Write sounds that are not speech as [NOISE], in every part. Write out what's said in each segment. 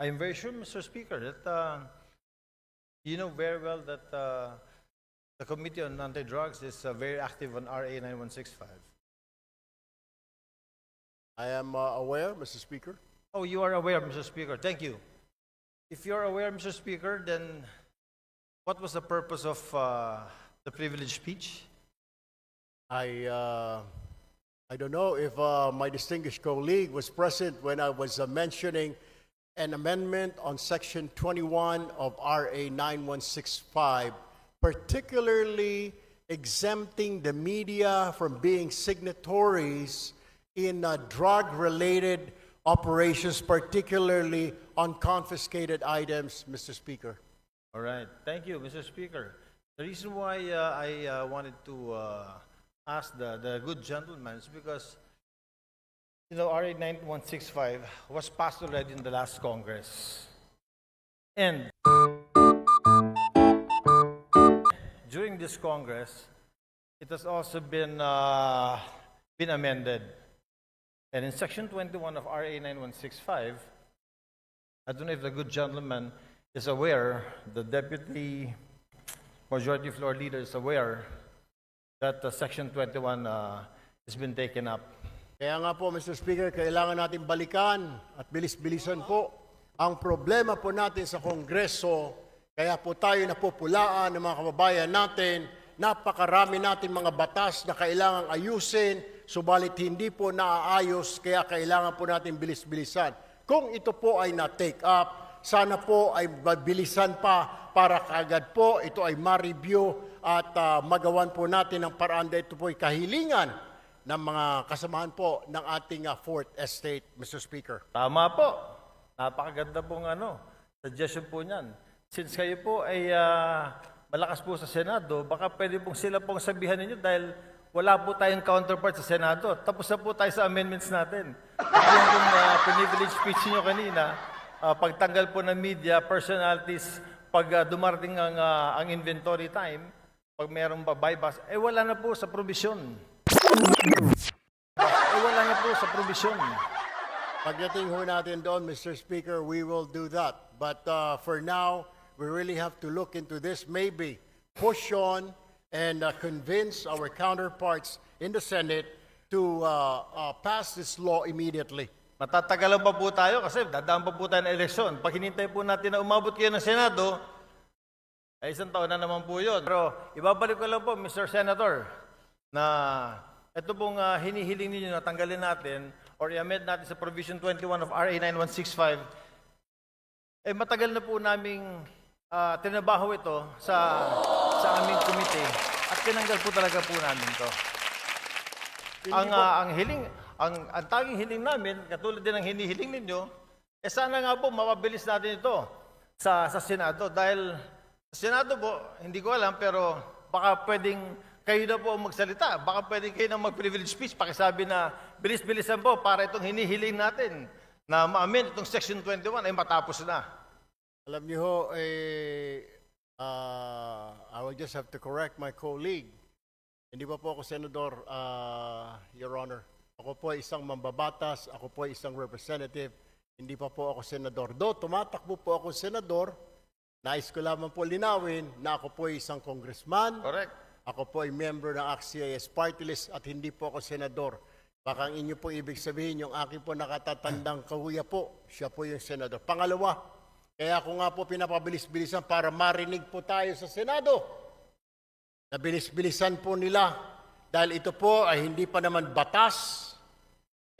I'm very sure, Mr. Speaker, that uh, you know very well that uh, the Committee on Anti-Drugs is uh, very active on RA 9165. I am uh, aware, Mr. Speaker. Oh, you are aware, Mr. Speaker. Thank you. If you're aware, Mr. Speaker, then what was the purpose of uh, the privileged speech? I, uh, I don't know if uh, my distinguished colleague was present when I was uh, mentioning an amendment on Section 21 of RA 9165, particularly exempting the media from being signatories in uh, drug-related operations, particularly on confiscated items, Mr. Speaker. All right. Thank you, Mr. Speaker. The reason why uh, I uh, wanted to uh, ask the, the good gentleman is because, you know, RA 9165 was passed already in the last Congress. And during this Congress, it has also been, uh, been amended. And in Section 21 of RA 9165, I don't know if the good gentleman is aware, the Deputy Majority Floor Leader is aware that uh, Section 21 uh, has been taken up. Kaya nga po, Mr. Speaker, kailangan natin balikan at bilis-bilisan po ang problema po natin sa Kongreso. Kaya po tayo napupulaan ng mga kababayan natin. Napakarami natin mga batas na kailangang ayusin, subalit hindi po naaayos, kaya kailangan po natin bilis-bilisan. Kung ito po ay na-take up, sana po ay mabilisan pa para kaagad po ito ay ma-review at ah, magawan po natin ang paraan dahil ito po ay kahilingan ng mga kasamahan po ng ating uh, Fourth Estate, Mr. Speaker. Tama po. Napakaganda pong ano, suggestion po niyan. Since kayo po ay ah, malakas po sa Senado, baka pwede pong sila pong sabihan ninyo dahil wala po tayong counterpart sa Senado. Tapos na po tayo sa amendments natin. At yung pong uh, privilege speech niyo kanina, ah, pagtanggal po ng media, personalities, pag ah, dumarating ang, ah, ang inventory time, pag mayroong ba bypass, eh wala na po sa provision. Eh wala na po sa provision. Pagdating ho natin doon, Mr. Speaker, we will do that. But uh, for now, we really have to look into this, maybe push on and uh, convince our counterparts in the Senate to uh, uh, pass this law immediately. Matatagalan pa po tayo kasi dadaan pa po tayo ng eleksyon. Pag hinintay po natin na umabot kayo ng Senado, ay isang taon na naman po yun. Pero ibabalik ko lang po, Mr. Senator, na ito pong ah, hinihiling ninyo na tanggalin natin or i-amend natin sa Provision 21 of RA 9165, eh matagal na po naming ah, tinabaho ito sa sa aming committee. At tinanggal po talaga po namin to. Ang ah, ang hiling ang ang tanging hiling namin katulad din ng hinihiling ninyo eh sana nga po mapabilis natin ito sa sa Senado. Dahil sa Senado po hindi ko alam pero baka pwedeng kayo na po ang magsalita. Baka pwedeng kayo na mag-privilege speech. Pakisabi na bilis-bilisan po para itong hinihiling natin na ma-amend itong Section 21 ay matapos na. Alam niyo ho, eh, uh, I will just have to correct my colleague. Hindi pa po ako senador, uh, Your Honor. Ako po ay isang mambabatas, ako po ay isang representative, hindi pa po ako senador. Do, tumatakbo po ako senador, nais ko lamang po linawin na ako po ay isang congressman, Correct. Ako po ay member ng AXIS Party List at hindi po ako senador. Baka ang inyo po ibig sabihin, yung aking po nakatatandang kahuya po, siya po yung senador. Pangalawa, kaya ako nga po pinapabilis-bilisan para marinig po tayo sa Senado. Nabilis-bilisan po nila dahil ito po ay hindi pa naman batas.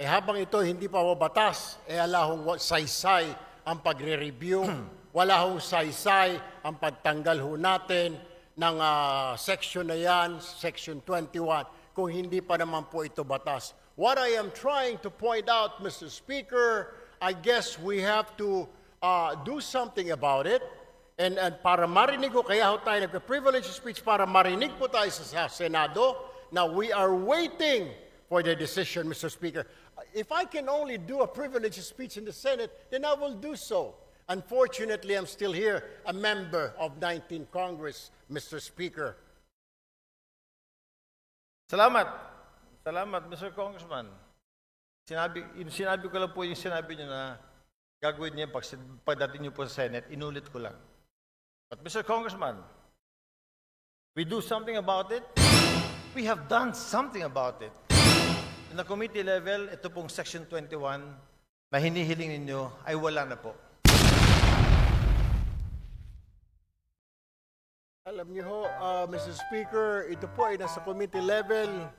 Eh habang ito hindi pa po batas, eh ala hong saysay ang pagre-review, [CLEARS THROAT] wala hong saysay ang pagtanggal ho natin ng ah, section na yan, section 21, kung hindi pa naman po ito batas. What I am trying to point out, Mr. Speaker, I guess we have to uh, do something about it. And, and para marinig ko, kaya ho tayo nagka-privilege speech para marinig po tayo sa, Senado. Now, we are waiting for the decision, Mr. Speaker. If I can only do a privilege speech in the Senate, then I will do so. Unfortunately, I'm still here, a member of 19 Congress, Mr. Speaker. Salamat. Salamat, Mr. Congressman. Sinabi, sinabi ko lang po yung sinabi niyo na gagawin niyo pag, pagdating niyo po sa Senate, inulit ko lang. But Mr. Congressman, we do something about it. We have done something about it. In the committee level, ito pong Section 21 na hinihiling ninyo ay wala na po. Alam niyo ho, uh, Mr. Speaker, ito po ay nasa committee level.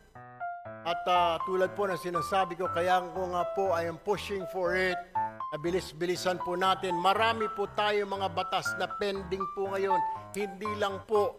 At ah, tulad po ng sinasabi ko, kaya ko nga po I am pushing for it. Nabilis-bilisan po natin. Marami po tayo mga batas na pending po ngayon. Hindi lang po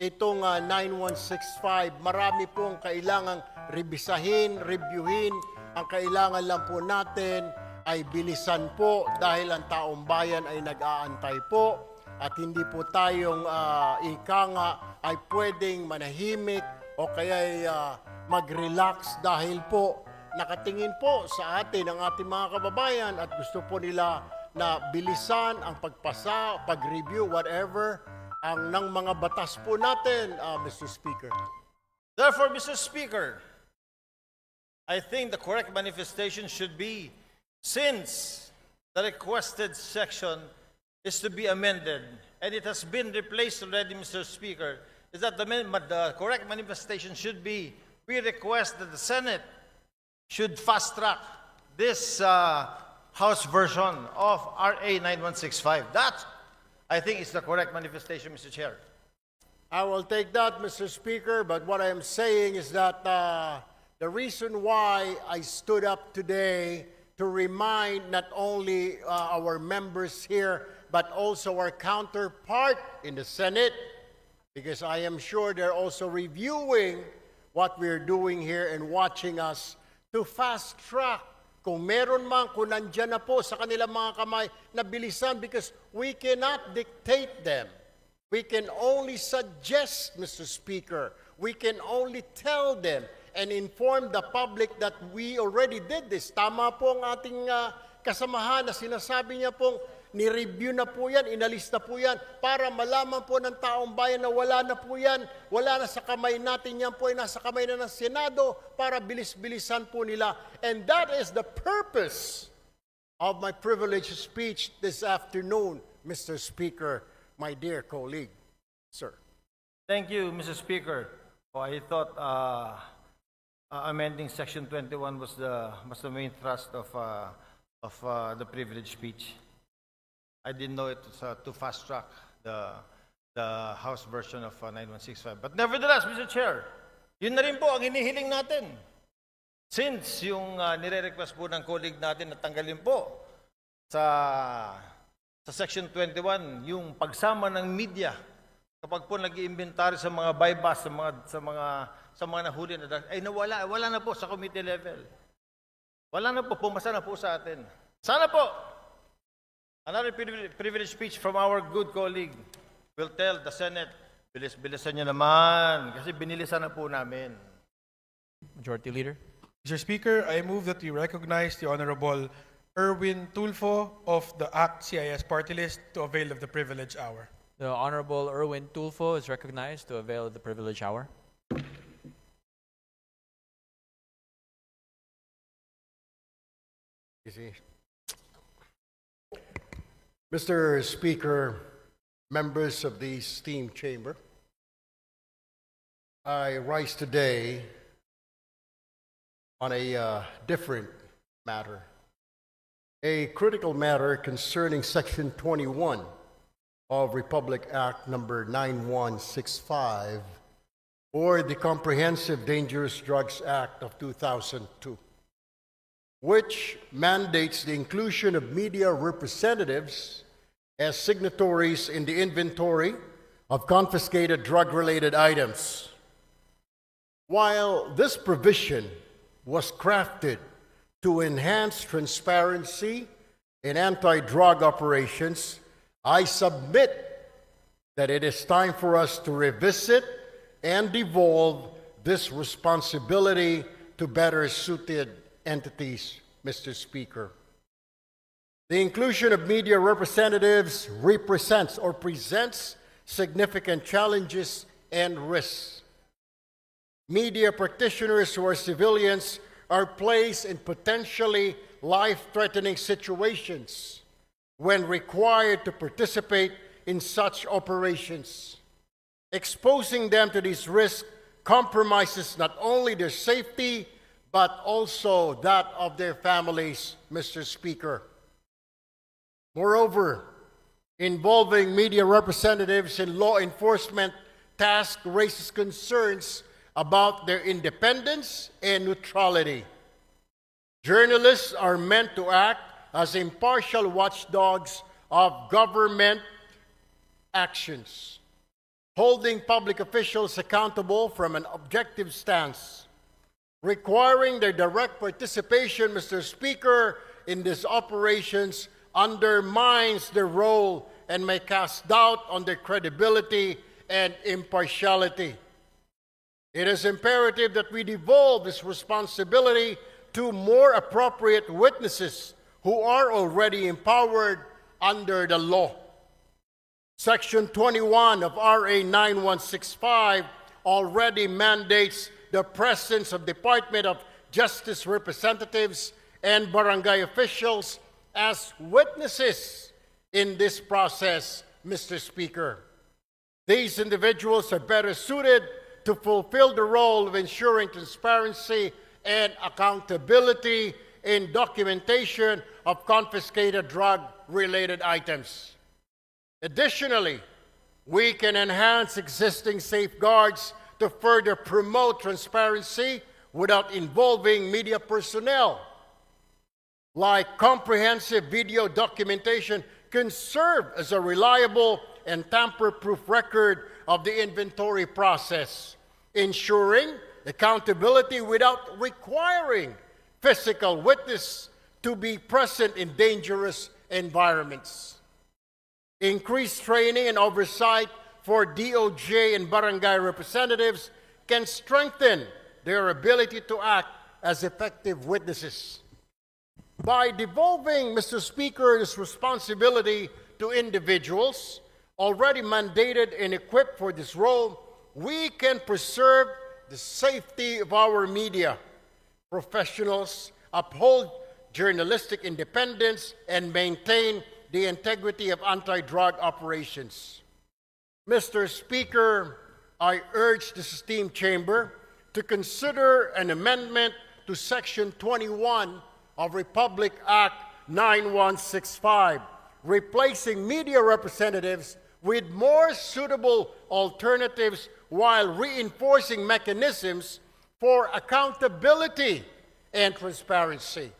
itong ah, 9165. Marami pong kailangang rebisahin, reviewin. Ang kailangan lang po natin ay bilisan po dahil ang taong bayan ay nag-aantay po at hindi po tayong ah, ika nga ay pwedeng manahimik o kaya ay ah, mag-relax dahil po nakatingin po sa atin ang ating mga kababayan at gusto po nila na bilisan ang pagpasa, pag-review, whatever, ang ng mga batas po natin, ah, Mr. Speaker. Therefore, Mr. Speaker, I think the correct manifestation should be since the requested section is to be amended and it has been replaced already, Mr. Speaker, is that the, the correct manifestation should be we request that the Senate should fast track this uh, House version of RA 9165. That, I think, is the correct manifestation, Mr. Chair. I will take that, Mr. Speaker, but what I am saying is that uh, the reason why I stood up today to remind not only uh, our members here, but also our counterpart in the Senate, because I am sure they're also reviewing what we're doing here and watching us to fast track. Kung meron man, kung nandyan na po sa kanilang mga kamay, na bilisan because we cannot dictate them. We can only suggest, Mr. Speaker. We can only tell them and inform the public that we already did this. Tama po ang ating ah, kasamahan na sinasabi niya pong ni-review na po yan, inalis na po yan, para malaman po ng taong bayan na wala na po yan, wala na sa kamay natin, yan po ay nasa kamay na ng Senado para bilis-bilisan po nila. And that is the purpose of my privileged speech this afternoon, Mr. Speaker, my dear colleague. Sir. Thank you, Mr. Speaker. Oh, I thought uh, uh, amending Section 21 was the, was the main thrust of, uh, of uh, the privilege speech. I didn't know it was uh, to fast track the, the House version of uh, 9165. But nevertheless, Mr. Chair, yun na rin po ang hinihiling natin. Since yung uh, nire-request po ng colleague natin na tanggalin po sa sa Section 21 yung pagsama ng media kapag po nag-iimbentary sa mga bypass sa mga sa mga sa mga nahuli na drugs, ay nawala wala na po sa committee level. Wala na po pumasa na po sa atin. Sana po another privilege, privilege speech from our good colleague will tell the Senate bilis-bilisan niyo naman kasi binilisan na po namin. Majority Leader. Mr. Speaker, I move that we recognize the Honorable Erwin Tulfo of the ACT CIS party list to avail of the privilege hour. The Honorable Erwin Tulfo is recognized to avail of the privilege hour. Mr. Speaker, members of the esteemed chamber, I rise today on a uh, different matter, a critical matter concerning Section 21 of Republic Act Number 9165, or the Comprehensive Dangerous Drugs Act of 2002 which mandates the inclusion of media representatives as signatories in the inventory of confiscated drug related items. While this provision was crafted to enhance transparency in anti drug operations, I submit that it is time for us to revisit and devolve this responsibility to better suited entities, Mr. Speaker. The inclusion of media representatives represents or presents significant challenges and risks. Media practitioners who are civilians are placed in potentially life-threatening situations when required to participate in such operations. Exposing them to these risks compromises not only their safety, but also that of their families, Mr. Speaker. Moreover, involving media representatives in law enforcement task raises concerns about their independence and neutrality. Journalists are meant to act as impartial watchdogs of government actions, holding public officials accountable from an objective stance. Requiring their direct participation, Mr. Speaker, in these operations undermines their role and may cast doubt on their credibility and impartiality. It is imperative that we devolve this responsibility to more appropriate witnesses who are already empowered under the law. Section 21 of RA 9165 already mandates the presence of Department of Justice representatives and barangay officials as witnesses in this process, Mr. Speaker. These individuals are better suited to fulfill the role of ensuring transparency and accountability in documentation of confiscated drug related items. Additionally, we can enhance existing safeguards to further promote transparency without involving media personnel. Like comprehensive video documentation can serve as a reliable and tamper proof record of the inventory process, ensuring accountability without requiring physical witness to be present in dangerous environments increased training and oversight for DOJ and barangay representatives can strengthen their ability to act as effective witnesses. By devolving, Mr. Speaker, this responsibility to individuals already mandated and equipped for this role, we can preserve the safety of our media professionals, uphold journalistic independence, and maintain the integrity of anti drug operations. Mr. Speaker, I urge this esteemed chamber to consider an amendment to Section 21 of Republic Act 9165, replacing media representatives with more suitable alternatives while reinforcing mechanisms for accountability and transparency.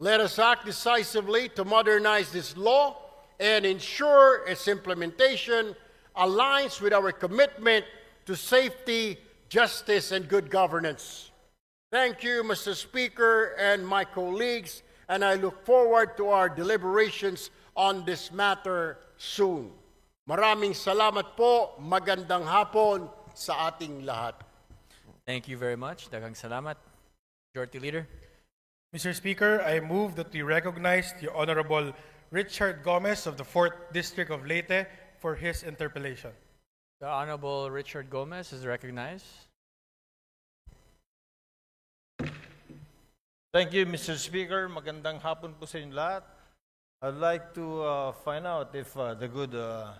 Let us act decisively to modernize this law and ensure its implementation aligns with our commitment to safety, justice, and good governance. Thank you, Mr. Speaker, and my colleagues, and I look forward to our deliberations on this matter soon. Maraming salamat po, magandang hapon sa ating lahat. Thank you very much. Daghang salamat. Majority Leader. Mr. Speaker, I move that we recognize the Honorable Richard Gomez of the 4th District of Leyte for his interpellation. The Honorable Richard Gomez is recognized. Thank you, Mr. Speaker. Magandang hapon po sa inyo lahat. I'd like to uh, find out if uh, the good uh,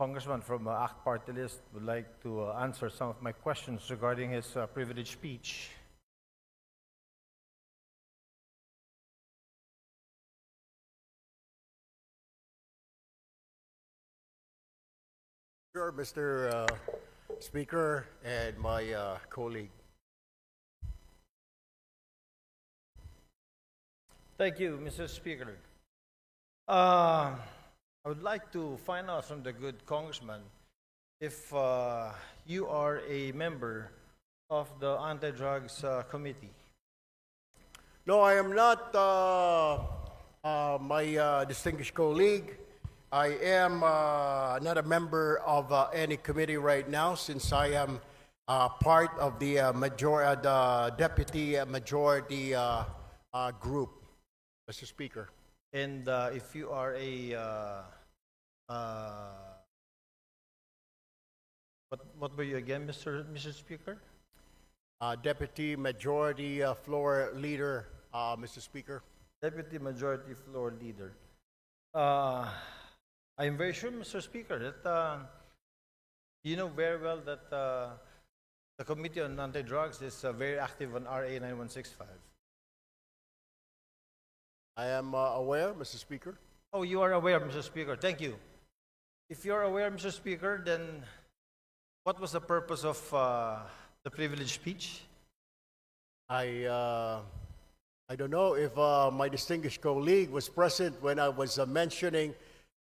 congressman from uh, ACT Party List would like to uh, answer some of my questions regarding his uh, privileged speech. Sure, Mr. uh, Speaker and my uh, colleague. Thank you, Mr. Speaker. Uh, I would like to find out from the good congressman if uh, you are a member of the Anti-Drugs uh, Committee. No, I am not uh, uh, my uh, distinguished colleague. I am uh, not a member of uh, any committee right now since I am uh, part of the uh, major, uh, the deputy uh, majority uh, uh, group, Mr. Speaker. And uh, if you are a, uh, uh, what, what were you again, Mr. Mr. Speaker? Uh, deputy majority uh, floor leader, uh, Mr. Speaker. Deputy Majority Floor Leader. I'm very sure, Mr. Speaker, that uh, you know very well that uh, the Committee on Anti-Drugs is uh, very active on RA 9165. I am uh, aware, Mr. Speaker. Oh, you are aware, Mr. Speaker. Thank you. If you're aware, Mr. Speaker, then what was the purpose of uh, the privileged speech? I, uh, I don't know if uh, my distinguished colleague was present when I was uh, mentioning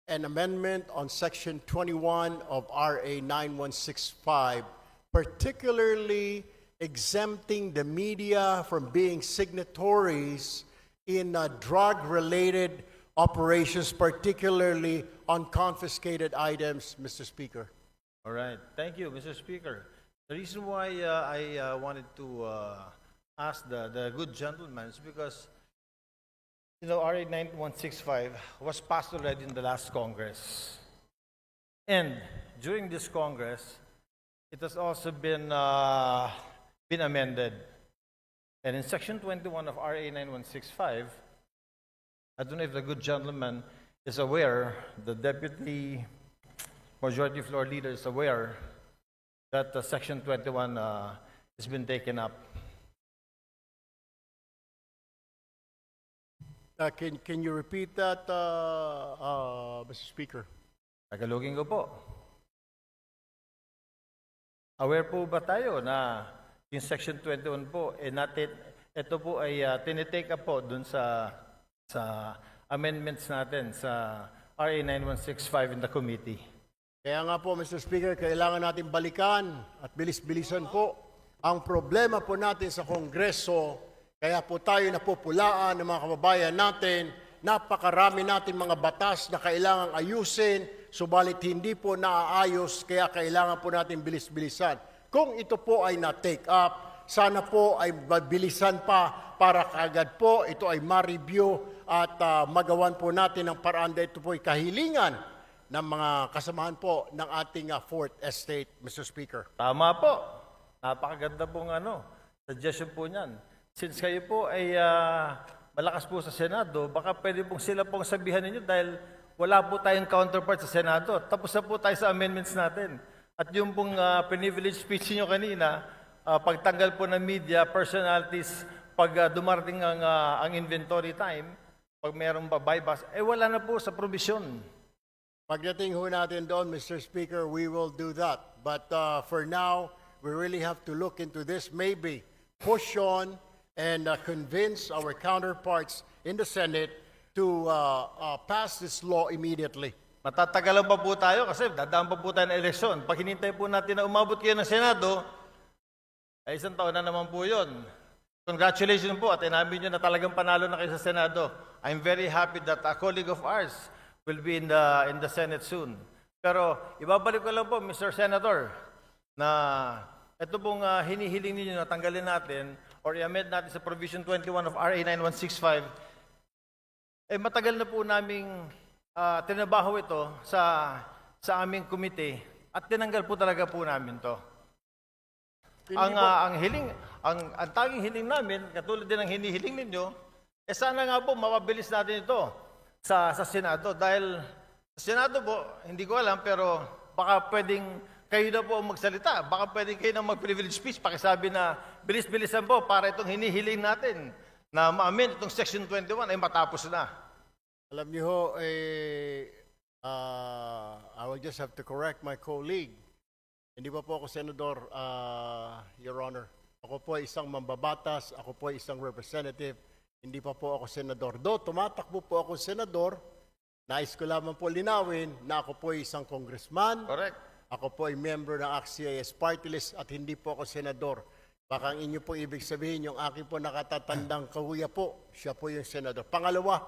an amendment on Section 21 of RA 9165, particularly exempting the media from being signatories in uh, drug-related operations, particularly on confiscated items, Mr. Speaker. All right. Thank you, Mr. Speaker. The reason why uh, I uh, wanted to uh, ask the, the good gentleman is because, you know, RA 9165 was passed already in the last Congress. And during this Congress, it has also been, uh, been amended. And in Section 21 of RA 9165, I don't know if the good gentleman is aware, the Deputy Majority Floor Leader is aware that uh, Section 21 uh, has been taken up. Uh, can, can you repeat that, uh, uh, Mr. Speaker? Tagalogin ko po. Aware po ba tayo na yung Section 21 po, eh natin, ito po ay uh, tinitake up po dun sa, sa amendments natin sa RA 9165 in the committee. Kaya nga po, Mr. Speaker, kailangan natin balikan at bilis-bilisan po ang problema po natin sa Kongreso. Kaya po tayo napupulaan ng mga kababayan natin. Napakarami natin mga batas na kailangang ayusin, subalit hindi po naaayos, kaya kailangan po natin bilis-bilisan. Kung ito po ay na-take up, sana po ay bilisan pa para kaagad po ito ay ma-review at ah, magawan po natin ang paraan dahil ito po ay kahilingan ng mga kasamahan po ng ating uh, fourth estate, Mr. Speaker. Tama po. Napakaganda pong ano, suggestion po niyan. Since kayo po ay ah, malakas po sa Senado, baka pwede pong sila pong sabihan ninyo dahil wala po tayong counterpart sa Senado. Tapos na po tayo sa amendments natin. At yung pong uh, privilege speech niyo kanina, ah, pagtanggal po ng media, personalities, pag ah, dumarating ang, ah, ang inventory time, pag mayroong pa buybacks, eh wala na po sa provision. Pagdating ho natin doon, Mr. Speaker, we will do that. But uh, for now, we really have to look into this, maybe push on and uh, convince our counterparts in the Senate to uh, uh, pass this law immediately. Matatagalan pa po tayo kasi dadaan pa po tayo ng eleksyon. Pag hinintay po natin na umabot kayo ng Senado, ay isang taon na naman po yun. Congratulations po at inamin nyo na talagang panalo na kayo sa Senado. I'm very happy that a colleague of ours will be in the, in the Senate soon. Pero ibabalik ko lang po, Mr. Senator, na ito pong ah, hinihiling ninyo na tanggalin natin or i-amend natin sa Provision 21 of RA 9165 eh matagal na po naming ah, tinabaho ito sa sa aming komite at tinanggal po talaga po namin to. Hindi ang po- ah, ang hiling ang ang tanging hiling namin katulad din ng hinihiling ninyo eh sana nga po mapabilis natin ito sa sa Senado dahil sa Senado po hindi ko alam pero baka pwedeng kayo na po ang magsalita. Baka pwedeng kayo na mag-privilege speech pakisabi na bilis-bilisan po para itong hinihiling natin na ma-amend itong Section 21 ay matapos na. Alam niyo ho, eh, uh, I will just have to correct my colleague. Hindi pa po ako senador, uh, Your Honor. Ako po ay isang mambabatas, ako po ay isang representative, hindi pa po ako senador. Do, tumatakbo po ako senador, nais ko lamang po linawin na ako po ay isang congressman, Correct. Ako po ay member ng ACT-CIS party list at hindi po ako senador. Baka ang inyo po ibig sabihin, yung aking po nakatatandang [CLEARS THROAT] kahuya po, siya po yung senador. Pangalawa,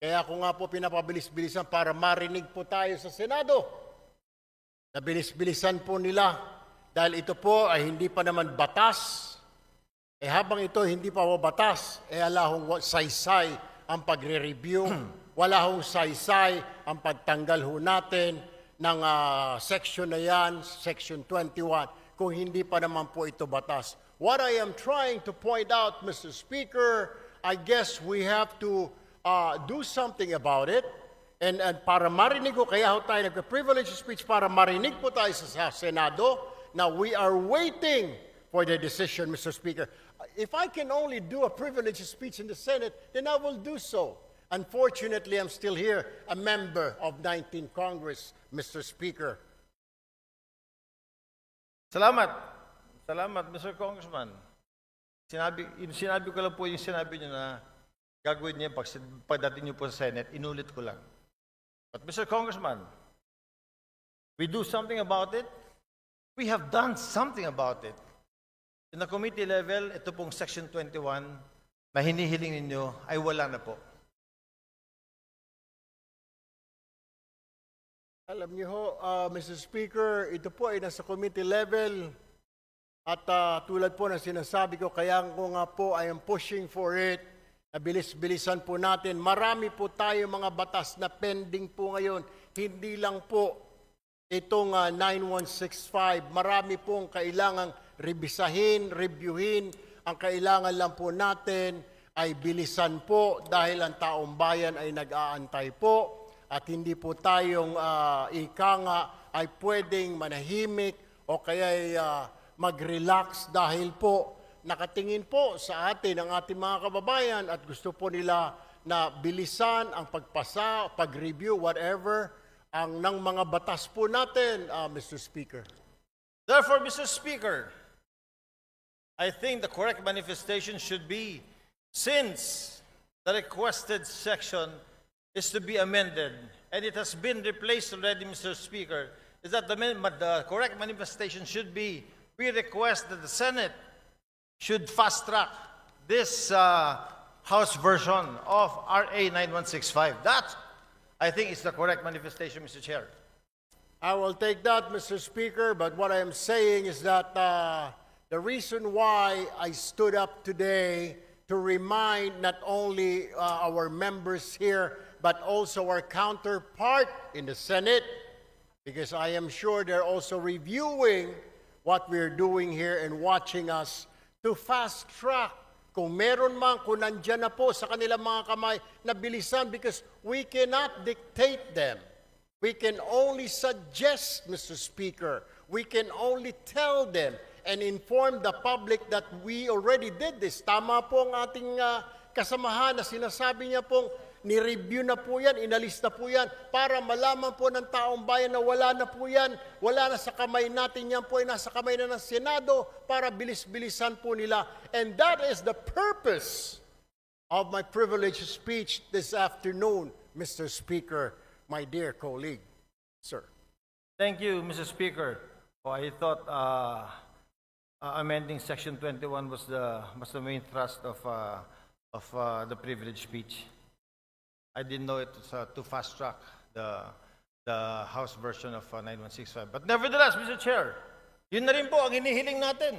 kaya ako nga po pinapabilis-bilisan para marinig po tayo sa Senado. Nabilis-bilisan po nila dahil ito po ay hindi pa naman batas. Eh habang ito hindi pa po batas, eh ala hong saysay ang pagre-review, [CLEARS THROAT] wala hong saysay ang pagtanggal ho natin ng ah, section na yan, section 21, kung hindi pa naman po ito batas. What I am trying to point out, Mr. Speaker, I guess we have to uh, do something about it. And, and para marinig ko, kaya ho tayo nagka-privilege speech para marinig po tayo sa, sa Senado. Now, we are waiting for the decision, Mr. Speaker. If I can only do a privilege speech in the Senate, then I will do so. Unfortunately, I'm still here, a member of 19 Congress, Mr. Speaker. Salamat. Salamat, Mr. Congressman. Sinabi, sinabi ko lang po yung sinabi niyo na gagawin niyo pag, pagdating niyo po sa Senate, inulit ko lang. But Mr. Congressman, we do something about it. We have done something about it. In the committee level, ito pong Section 21 na hinihiling ninyo ay wala na po. Alam niyo ho, uh, Mr. Speaker, ito po ay nasa committee level. At uh, tulad po ng sinasabi ko, kaya ko nga po, I am pushing for it. Nabilis-bilisan po natin. Marami po tayo mga batas na pending po ngayon. Hindi lang po itong uh, 9165. Marami pong kailangang rebisahin, reviewin. Ang kailangan lang po natin ay bilisan po dahil ang taong bayan ay nag-aantay po at hindi po tayong ah, ika nga ay pwedeng manahimik o kaya uh, mag-relax dahil po nakatingin po sa atin ang ating mga kababayan at gusto po nila na bilisan ang pagpasa, pag-review, whatever, ang ng mga batas po natin, ah, Mr. Speaker. Therefore, Mr. Speaker, I think the correct manifestation should be since the requested section is to be amended and it has been replaced already, Mr. Speaker, is that the, the correct manifestation should be we request that the Senate should fast track this uh, House version of RA 9165. That, I think, is the correct manifestation, Mr. Chair. I will take that, Mr. Speaker, but what I am saying is that uh, the reason why I stood up today to remind not only uh, our members here, but also our counterpart in the Senate, because I am sure they're also reviewing what we're doing here and watching us to fast track. Kung meron man, kung nandyan na po sa kanilang mga kamay, na bilisan because we cannot dictate them. We can only suggest, Mr. Speaker. We can only tell them and inform the public that we already did this. Tama po ang ating ah, kasamahan na sinasabi niya pong ni-review na po yan, inalis na po yan, para malaman po ng taong bayan na wala na po yan, wala na sa kamay natin, yan po ay nasa kamay na ng Senado para bilis-bilisan po nila. And that is the purpose of my privileged speech this afternoon, Mr. Speaker, my dear colleague. Sir. Thank you, Mr. Speaker. Oh, I thought uh, uh, amending Section 21 was the was the main thrust of uh, of uh, the privilege speech. I didn't know it was uh, to fast track the the House version of uh, 9165. But nevertheless, Mr. Chair, yun na rin po ang hinihiling natin.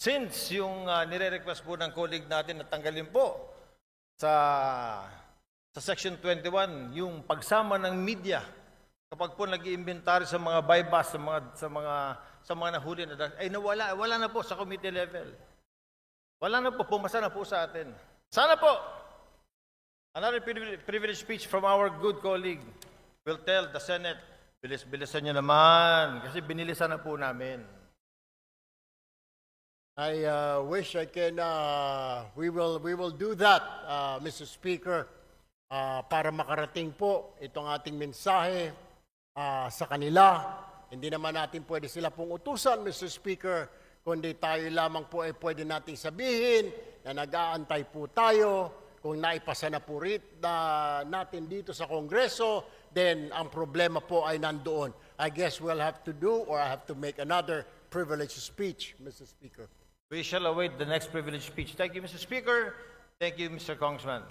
Since yung uh, nire-request po ng colleague natin na tanggalin po sa sa Section 21 yung pagsama ng media kapag po nag-iimbentary sa mga bypass sa mga sa mga sa mga nahuli na ay nawala wala na po sa committee level. Wala na po pumasa na po sa atin. Sana po another privilege, speech from our good colleague will tell the Senate bilis-bilisan niyo naman kasi binilisan na po namin. I uh, wish I can, uh, we, will, we will do that, uh, Mr. Speaker, uh, para makarating po itong ating mensahe uh, sa kanila. Hindi naman natin pwede sila pong utusan, Mr. Speaker, kundi tayo lamang po ay pwede nating sabihin na nag-aantay po tayo. Kung naipasa na po rit na natin dito sa Kongreso, then ang problema po ay nandoon. I guess we'll have to do or I have to make another privileged speech, Mr. Speaker. We shall await the next privilege speech. Thank you, Mr. Speaker. Thank you, Mr. Congressman.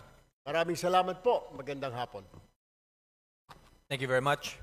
Maraming salamat po. Magandang hapon. Thank you very much.